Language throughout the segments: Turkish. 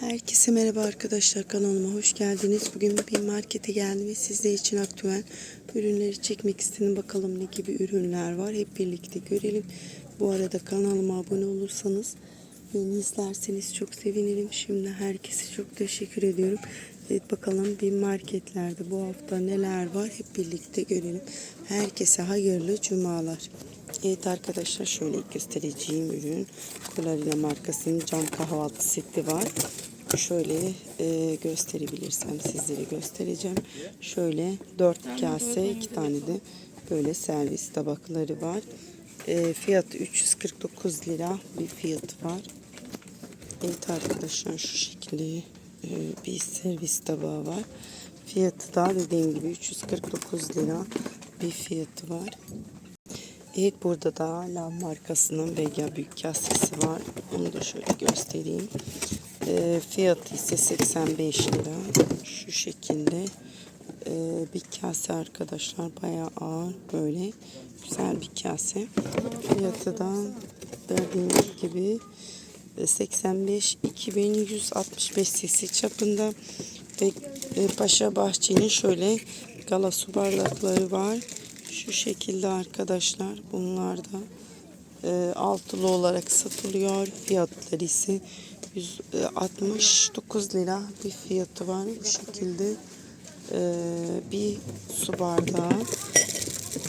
Herkese merhaba arkadaşlar kanalıma hoş geldiniz. Bugün bir markete geldim ve sizler için aktüel ürünleri çekmek istedim. Bakalım ne gibi ürünler var hep birlikte görelim. Bu arada kanalıma abone olursanız beni izlerseniz çok sevinirim. Şimdi herkese çok teşekkür ediyorum. Evet bakalım bir marketlerde bu hafta neler var hep birlikte görelim. Herkese hayırlı cumalar. Evet arkadaşlar şöyle göstereceğim ürün. Colarina markasının cam kahvaltı seti var. Şöyle e, gösterebilirsem sizlere göstereceğim. Şöyle 4 kase, 2 tane de böyle servis tabakları var. E, fiyatı 349 lira bir fiyat var. Evet arkadaşlar şu şekilde e, bir servis tabağı var. Fiyatı da dediğim gibi 349 lira bir fiyatı var. Evet burada da Lav markasının Vega büyük kasesi var. Onu da şöyle göstereyim. E, fiyatı ise 85 lira. Şu şekilde e, bir kase arkadaşlar. Bayağı ağır böyle güzel bir kase. Fiyatı da gördüğünüz gibi 85 2165 cc çapında ve e, Paşa Bahçe'nin şöyle gala su bardakları var. Şu şekilde arkadaşlar bunlar da e, altılı olarak satılıyor. Fiyatları ise 169 lira bir fiyatı var. Bu şekilde e, bir su bardağı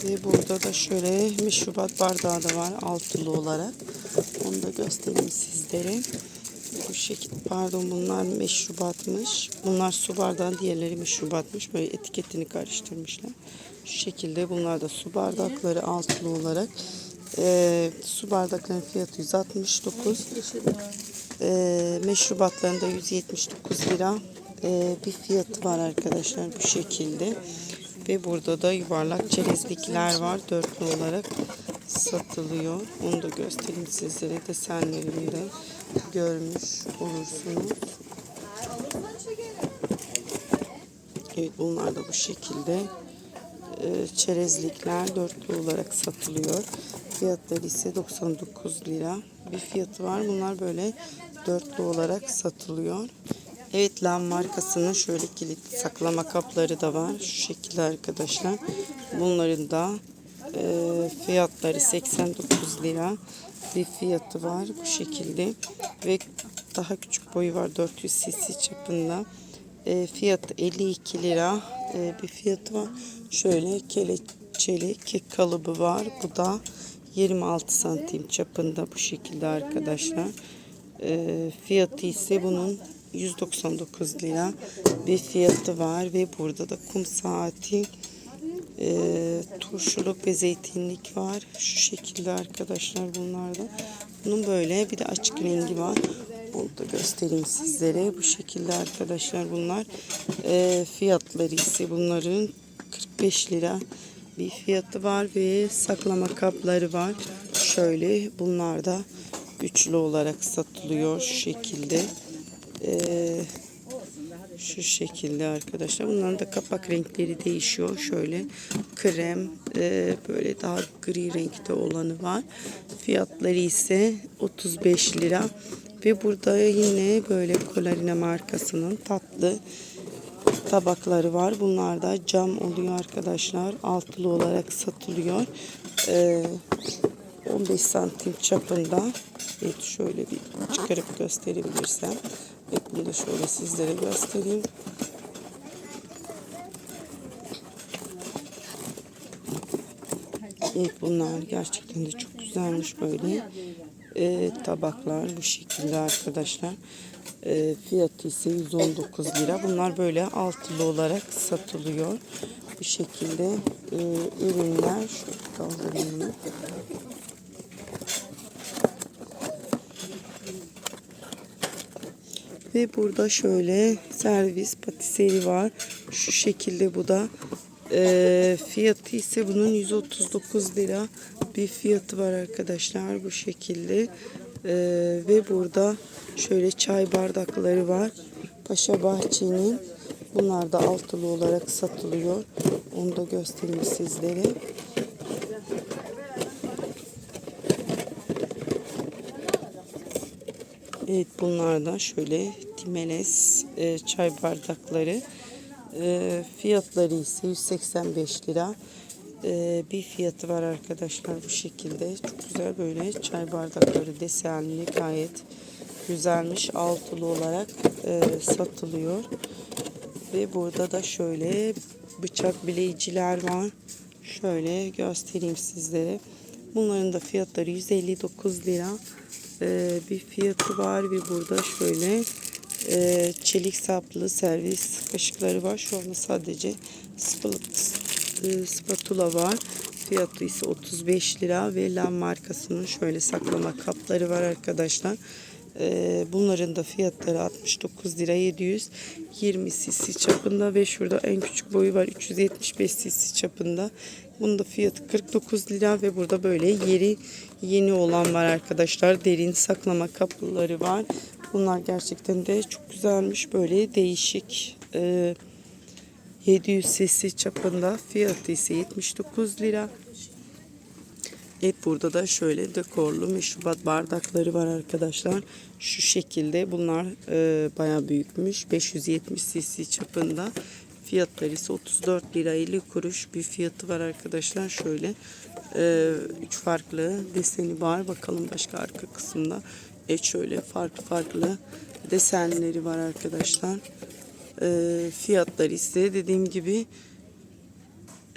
ve burada da şöyle meşrubat bardağı da var altılı olarak. Onu da göstereyim sizlere. Bu şekilde pardon bunlar meşrubatmış. Bunlar su bardağı diğerleri meşrubatmış. Böyle etiketini karıştırmışlar. Şu şekilde bunlar da su bardakları altılı olarak. Ee, su bardaklarının fiyatı 169. Ee, meşrubatlarında 179 lira ee, bir fiyatı var arkadaşlar bu şekilde. Ve burada da yuvarlak çerezlikler var. Dörtlü olarak satılıyor. Onu da göstereyim sizlere. Desenlerini de görmüş olursunuz. Evet bunlar da bu şekilde e, çerezlikler dörtlü olarak satılıyor. Fiyatları ise 99 lira bir fiyatı var. Bunlar böyle dörtlü olarak satılıyor. Evet Lam markasının şöyle kilit saklama kapları da var. Şu şekilde arkadaşlar. Bunların da e, fiyatları 89 lira bir fiyatı var bu şekilde. Ve daha küçük boyu var 400 cc çapında. E, fiyatı 52 lira e, bir fiyatı var. Şöyle kelepçeli kek kalıbı var. Bu da 26 santim çapında bu şekilde arkadaşlar. E, fiyatı ise bunun 199 lira bir fiyatı var ve burada da kum saati e, turşuluk ve zeytinlik var. Şu şekilde arkadaşlar bunlarda. Bunun böyle bir de açık rengi var. Onu da göstereyim sizlere. Bu şekilde arkadaşlar bunlar. E, fiyatları ise bunların 45 lira bir fiyatı var ve saklama kapları var. Şöyle bunlar da üçlü olarak satılıyor şu şekilde. Ee, şu şekilde arkadaşlar. Bunların da kapak renkleri değişiyor. Şöyle krem e, böyle daha gri renkte olanı var. Fiyatları ise 35 lira. Ve burada yine böyle Colarina markasının tatlı tabakları var. Bunlar da cam oluyor arkadaşlar. Altılı olarak satılıyor. Ee, 15 santim çapında. Evet şöyle bir çıkarıp gösterebilirsem. Bunu da şöyle sizlere göstereyim. Evet bunlar gerçekten de çok güzelmiş böyle. Ee, tabaklar bu şekilde arkadaşlar. Ee, fiyatı ise 119 lira. Bunlar böyle altılı olarak satılıyor. Bu şekilde e, ürünler. Şöyle kaldırayım Ve burada şöyle servis patiseri var. Şu şekilde bu da. E, fiyatı ise bunun 139 lira bir fiyatı var arkadaşlar. Bu şekilde. E, ve burada şöyle çay bardakları var. Paşa Bahçe'nin. Bunlar da altılı olarak satılıyor. Onu da göstereyim sizlere. Evet bunlar da şöyle Timeles e, çay bardakları. E, fiyatları ise 185 lira. E, bir fiyatı var arkadaşlar bu şekilde. Çok güzel böyle çay bardakları desenli gayet güzelmiş. Altılı olarak e, satılıyor. Ve burada da şöyle bıçak bileyiciler var. Şöyle göstereyim sizlere. Bunların da fiyatları 159 lira. Ee, bir fiyatı var ve burada şöyle e, çelik saplı servis kaşıkları var. Şu anda sadece spatula, e, spatula var. Fiyatı ise 35 lira ve Lam markasının şöyle saklama kapları var arkadaşlar. Ee, bunların da fiyatları 69 lira 720 cc çapında ve şurada en küçük boyu var 375 cc çapında. Bunun da fiyatı 49 lira ve burada böyle yeri yeni olan var arkadaşlar. Derin saklama kapıları var. Bunlar gerçekten de çok güzelmiş. Böyle değişik. Ee, 700 cc çapında fiyatı ise 79 lira. Evet burada da şöyle dekorlu meşrubat bardakları var arkadaşlar. Şu şekilde bunlar e, baya büyükmüş. 570 cc çapında. Fiyatları ise 34 lira 50 kuruş bir fiyatı var arkadaşlar. Şöyle e, üç farklı deseni var. Bakalım başka arka kısımda. Evet şöyle farklı farklı desenleri var arkadaşlar. E, fiyatları ise dediğim gibi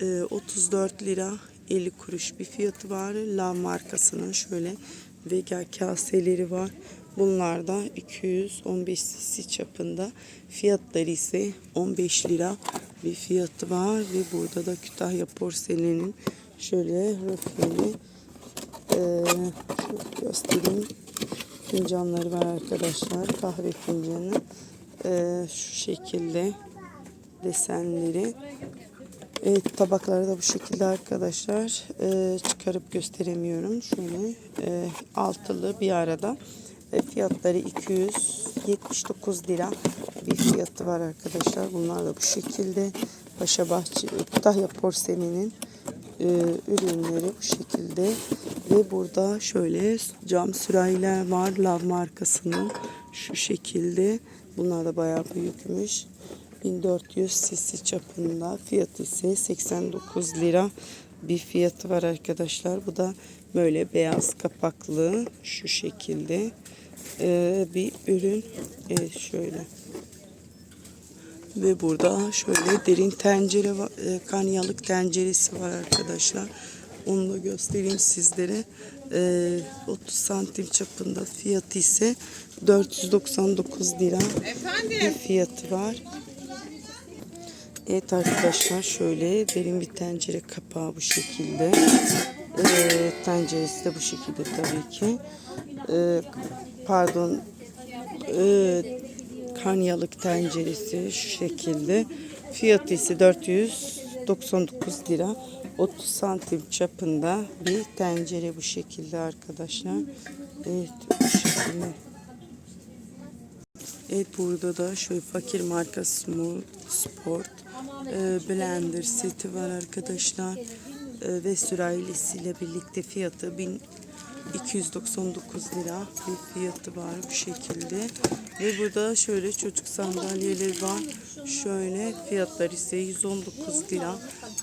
e, 34 lira 50 kuruş bir fiyatı var. La markasının şöyle vega kaseleri var. Bunlar da 215 cc çapında. Fiyatları ise 15 lira bir fiyatı var. Ve burada da Kütahya porselenin şöyle rafini e, şöyle göstereyim. Fincanları var arkadaşlar. Kahve fincanı. E, şu şekilde desenleri. Evet tabakları da bu şekilde arkadaşlar. Ee, çıkarıp gösteremiyorum. Şöyle e, altılı bir arada. E, fiyatları 279 lira bir fiyatı var arkadaşlar. Bunlar da bu şekilde. Paşa Bahçe, Kütahya Porselenin e, ürünleri bu şekilde. Ve burada şöyle cam sürahiler var. Lav markasının şu şekilde. Bunlar da bayağı büyükmüş. 1400 cc çapında fiyatı ise 89 lira bir fiyatı var arkadaşlar. Bu da böyle beyaz kapaklı şu şekilde ee, bir ürün. Evet şöyle. Ve burada şöyle derin tencere var, e, kanyalık tenceresi var arkadaşlar. Onu da göstereyim sizlere. Ee, 30 santim çapında fiyatı ise 499 lira bir fiyatı var. Evet arkadaşlar şöyle derin bir tencere kapağı bu şekilde. Ee, tenceresi de bu şekilde tabii ki. Ee, pardon. Ee, kanyalık tenceresi şu şekilde. Fiyatı ise 499 lira. 30 santim çapında bir tencere bu şekilde arkadaşlar. Evet bu şekilde. Evet burada da şöyle fakir markası Smooth Sport e, blender seti var arkadaşlar. E, ve sürahilisiyle birlikte fiyatı 1299 lira bir fiyatı var bu şekilde. Ve burada şöyle çocuk sandalyeleri var. Şöyle fiyatlar ise 119 lira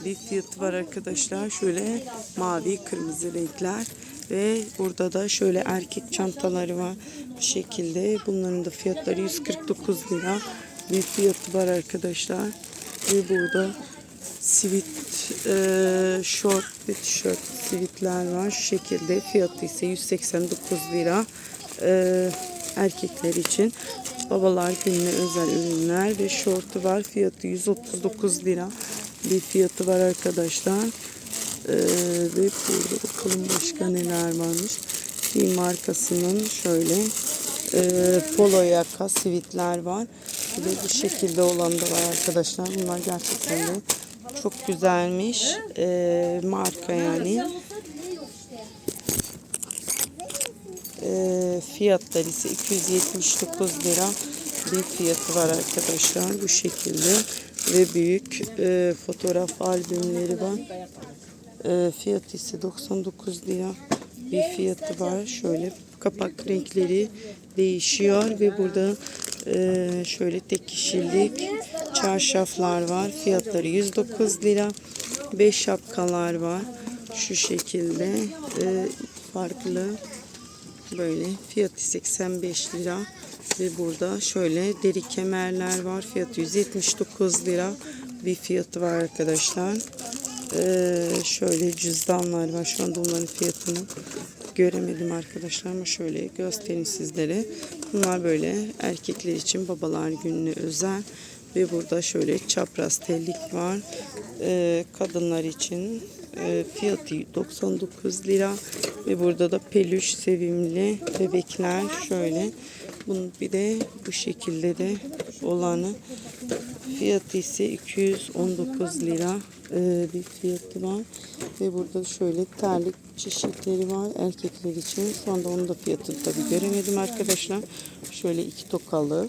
bir fiyatı var arkadaşlar. Şöyle mavi kırmızı renkler. Ve burada da şöyle erkek çantaları var. Bu şekilde. Bunların da fiyatları 149 lira. Bir fiyatı var arkadaşlar. Ve burada sivit e, short ve tişört sivitler var. Şu şekilde. Fiyatı ise 189 lira. E, erkekler için. Babalar gününe özel ürünler ve şortu var. Fiyatı 139 lira. Bir fiyatı var arkadaşlar. Ee, ve burada bakalım başka neler varmış. Bir markasının şöyle e, polo yaka sivitler var. Ve bu şekilde olan da var arkadaşlar. Bunlar gerçekten de çok güzelmiş. E, marka yani. E, fiyatları ise 279 lira bir fiyatı var arkadaşlar. Bu şekilde ve büyük e, fotoğraf albümleri var. E, fiyatı ise 99 lira bir fiyatı var. Şöyle kapak renkleri değişiyor ve burada e, şöyle tek kişilik çarşaflar var. Fiyatları 109 lira. 5 şapkalar var. Şu şekilde e, farklı böyle fiyatı 85 lira ve burada şöyle deri kemerler var. Fiyatı 179 lira bir fiyatı var arkadaşlar. Ee, şöyle cüzdanlar var. Şu anda onların fiyatını göremedim arkadaşlar ama şöyle göstereyim sizlere. Bunlar böyle erkekler için babalar gününe özel ve burada şöyle çapraz tellik var. Ee, kadınlar için e, fiyatı 99 lira. Ve burada da peluş sevimli bebekler şöyle. Bunun bir de bu şekilde de olanı. Fiyatı ise 219 lira e, bir fiyatı var. Ve burada şöyle terlik çeşitleri var erkekler için. Şu anda onun da fiyatını tabi göremedim arkadaşlar. Şöyle iki tokalı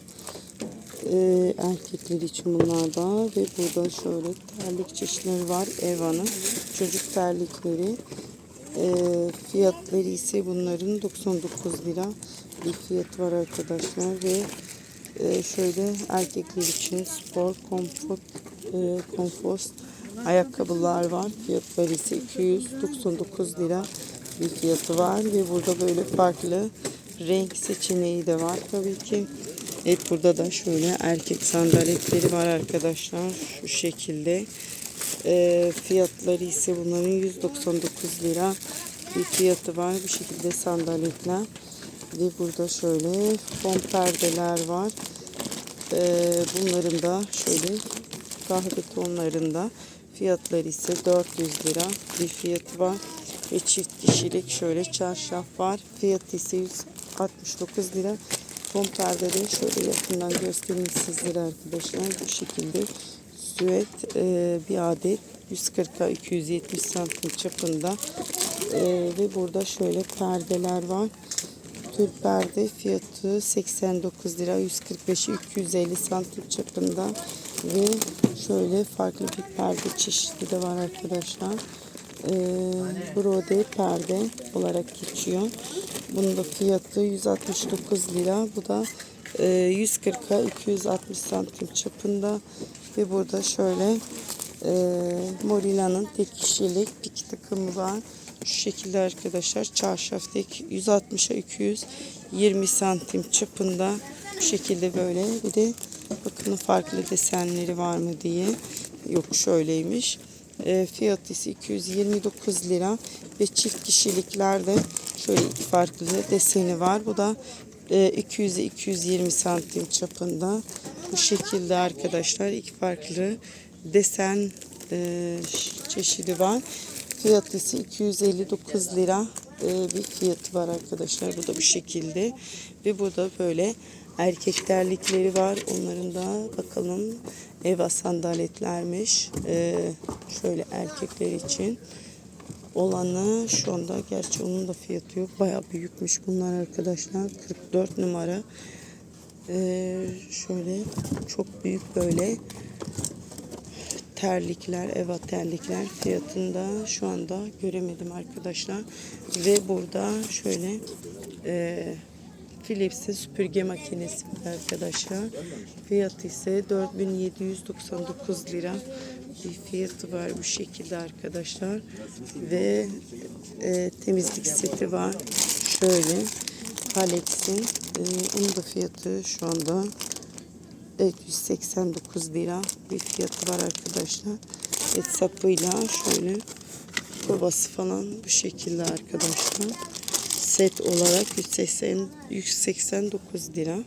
e, erkekler için bunlar da ve burada şöyle terlik çeşitleri var. Eva'nın çocuk terlikleri. E, fiyatları ise bunların 99 lira bir fiyatı var arkadaşlar ve e, şöyle erkekler için spor konfor e, konfost ayakkabılar var. Fiyatları ise 299 lira bir fiyatı var ve burada böyle farklı renk seçeneği de var tabii ki Evet burada da şöyle erkek sandaletleri var arkadaşlar. Şu şekilde. Ee, fiyatları ise bunların 199 lira bir fiyatı var. Bu şekilde sandaletler. Ve burada şöyle fon perdeler var. Ee, bunların da şöyle kahve tonlarında fiyatları ise 400 lira bir fiyatı var. Ve çift kişilik şöyle çarşaf var. Fiyatı ise 169 lira. Fon perdede şöyle yakından göstereyim sizlere arkadaşlar. Bu şekilde süet e, bir adet 140'a 270 santim çapında E, ve burada şöyle perdeler var. Tül perde fiyatı 89 lira 145'i 250 santim çapında ve şöyle farklı bir perde çeşidi de var arkadaşlar. E, brode perde olarak geçiyor. Bunun da fiyatı 169 lira. Bu da e, 140'a 260 santim çapında. Ve burada şöyle e, Morila'nın tek kişilik pik takımı var. Şu şekilde arkadaşlar çarşaf tek 160'a 220 santim çapında. Bu şekilde böyle. Bir de bakın farklı desenleri var mı diye. Yok şöyleymiş. E, fiyatı ise 229 lira ve çift kişiliklerde şöyle iki farklı deseni var. Bu da e, 200 220 santim çapında. Bu şekilde arkadaşlar iki farklı desen e, çeşidi var. Fiyatı ise 259 lira e, bir fiyatı var arkadaşlar. Bu da bu şekilde ve burada böyle erkek terlikleri var. Onların da bakalım Eva sandaletlermiş. Ee, şöyle erkekler için olanı şu anda gerçi onun da fiyatı yok. Baya büyükmüş bunlar arkadaşlar. 44 numara. Ee, şöyle çok büyük böyle terlikler, Eva terlikler fiyatında şu anda göremedim arkadaşlar. Ve burada şöyle e, Philips'in süpürge makinesi arkadaşlar. Fiyatı ise 4799 lira bir fiyatı var bu şekilde arkadaşlar. Ve e, temizlik seti var. Şöyle Halex'in e, onun da fiyatı şu anda Evet 189 lira bir fiyatı var arkadaşlar. Et sapıyla şöyle kovası falan bu şekilde arkadaşlar. Set olarak 180, 189 lira.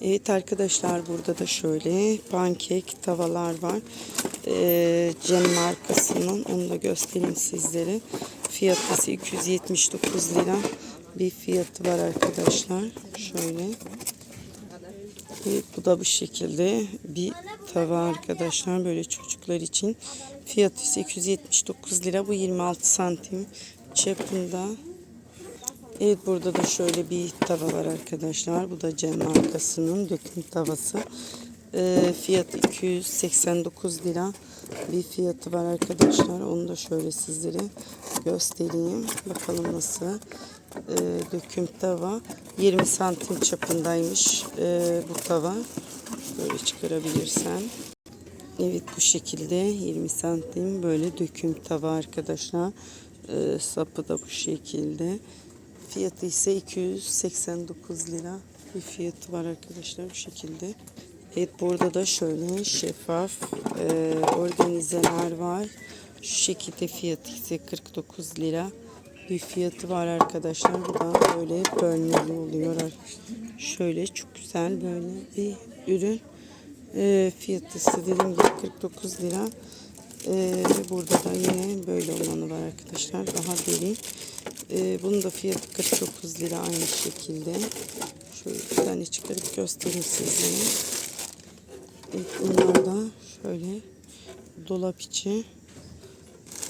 Evet arkadaşlar burada da şöyle pankek tavalar var. Ee, Cem markasının onu da göstereyim sizlere. Fiyatı ise 279 lira bir fiyatı var arkadaşlar. Şöyle. Evet, bu da bu şekilde bir tava arkadaşlar böyle çocuklar için. Fiyatı ise 279 lira. Bu 26 santim çapında. Evet burada da şöyle bir tava var arkadaşlar. Bu da Cem markasının döküm tavası. Ee, fiyatı 289 lira bir fiyatı var arkadaşlar. Onu da şöyle sizlere göstereyim. Bakalım nasıl. e, döküm tava. 20 santim çapındaymış e, bu tava. Böyle çıkarabilirsen. Evet bu şekilde 20 santim böyle döküm tava arkadaşlar. E, sapı da bu şekilde. Fiyatı ise 289 lira bir fiyatı var arkadaşlar bu şekilde. Evet burada da şöyle şeffaf e, organizeler var. Şu şekilde fiyatı ise 49 lira bir fiyatı var arkadaşlar. Bu da böyle bölmeli oluyor. Şöyle çok güzel böyle bir ürün. E, fiyatı ise dediğim gibi 49 lira. E, burada da yine böyle olanı var arkadaşlar. Daha derin. E, bunun da fiyatı 49 lira aynı şekilde. Şöyle bir tane çıkarıp göstereyim sizlere. Evet, bunlar da şöyle dolap içi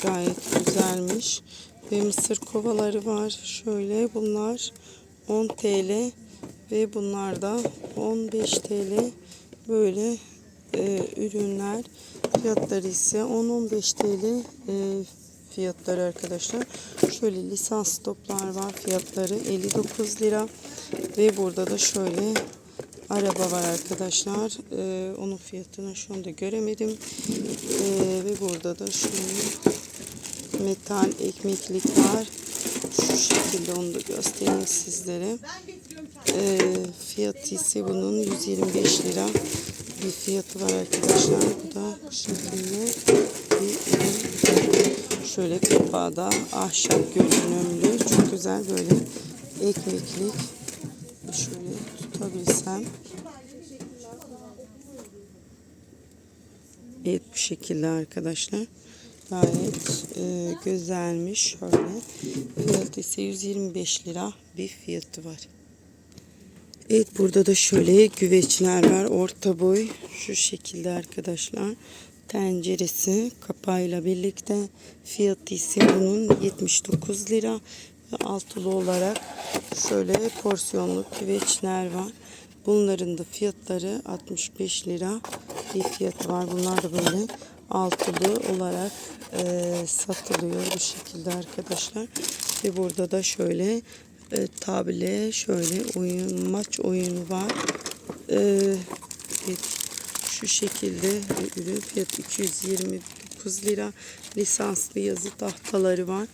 gayet güzelmiş. Ve mısır kovaları var. Şöyle bunlar 10 TL ve bunlar da 15 TL böyle e, ürünler. Fiyatları ise 10-15 TL e, fiyatları arkadaşlar. Şöyle lisans toplar var. Fiyatları 59 lira. Ve burada da şöyle araba var arkadaşlar. Ee, onun fiyatını şu anda göremedim. Ee, ve burada da şöyle metal ekmeklik var. Şu şekilde onu da göstereyim sizlere. Ee, fiyatı ise bunun 125 lira bir fiyatı var arkadaşlar. Bu da şekilde bir. Şöyle kapağı da ahşap görünümlü. Çok güzel böyle ekmeklik. Şöyle tutabilsem. Evet bu şekilde arkadaşlar. Gayet e, güzelmiş. Şöyle. Fiyatı ise 125 lira bir fiyatı var. Evet burada da şöyle güveçler var. Orta boy. Şu şekilde arkadaşlar. Tenceresi kapağıyla birlikte. Fiyatı ise bunun 79 lira. Ve altılı olarak şöyle porsiyonluk güveçler var. Bunların da fiyatları 65 lira bir fiyat var. Bunlar da böyle altılı olarak e, satılıyor bu şekilde arkadaşlar. Ve burada da şöyle e, tabile şöyle oyun maç oyunu var. E, evet, şu şekilde ürün fiyatı 229 lira. Lisanslı yazı tahtaları var.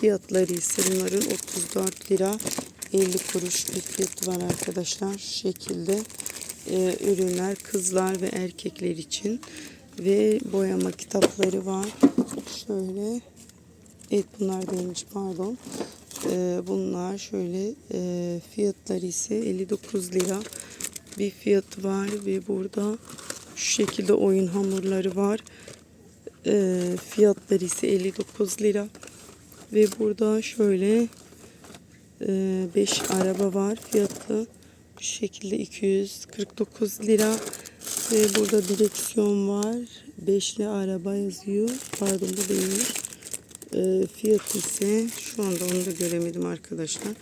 Fiyatları ise bunların 34 lira 50 kuruş bir fiyatı var arkadaşlar. Şu şekilde e, ürünler kızlar ve erkekler için ve boyama kitapları var. Şöyle evet bunlar değilmiş pardon. E, bunlar şöyle e, fiyatları ise 59 lira bir fiyatı var ve burada şu şekilde oyun hamurları var. E, fiyatları ise 59 lira ve burada şöyle 5 araba var. Fiyatı bu şekilde 249 lira. Ve burada direksiyon var. Beşli araba yazıyor. Pardon bu değil. E, fiyatı ise şu anda onu da göremedim arkadaşlar.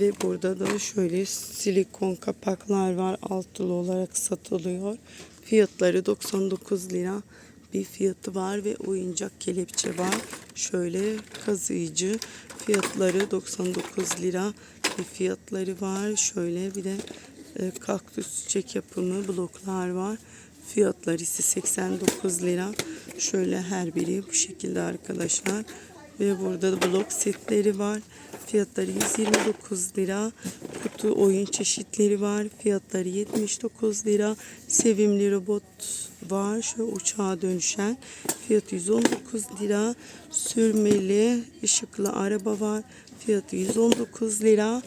Ve burada da şöyle silikon kapaklar var. Altılı olarak satılıyor. Fiyatları 99 lira bir fiyatı var ve oyuncak kelepçe var. Şöyle kazıyıcı fiyatları 99 lira fiyatları var. Şöyle bir de e, kaktüs çiçek yapımı bloklar var. Fiyatları ise 89 lira. Şöyle her biri bu şekilde arkadaşlar. Ve burada da blok setleri var. Fiyatları 129 lira. Kutu oyun çeşitleri var. Fiyatları 79 lira. Sevimli robot var. Şu uçağa dönüşen. Fiyatı 119 lira. Sürmeli ışıklı araba var. Fiyatı 119 lira.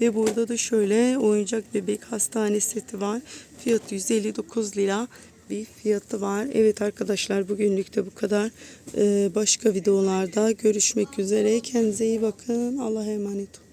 Ve burada da şöyle oyuncak bebek hastane seti var. Fiyatı 159 lira bir fiyatı var. Evet arkadaşlar bugünlük de bu kadar. Ee, başka videolarda görüşmek üzere. Kendinize iyi bakın. Allah'a emanet olun.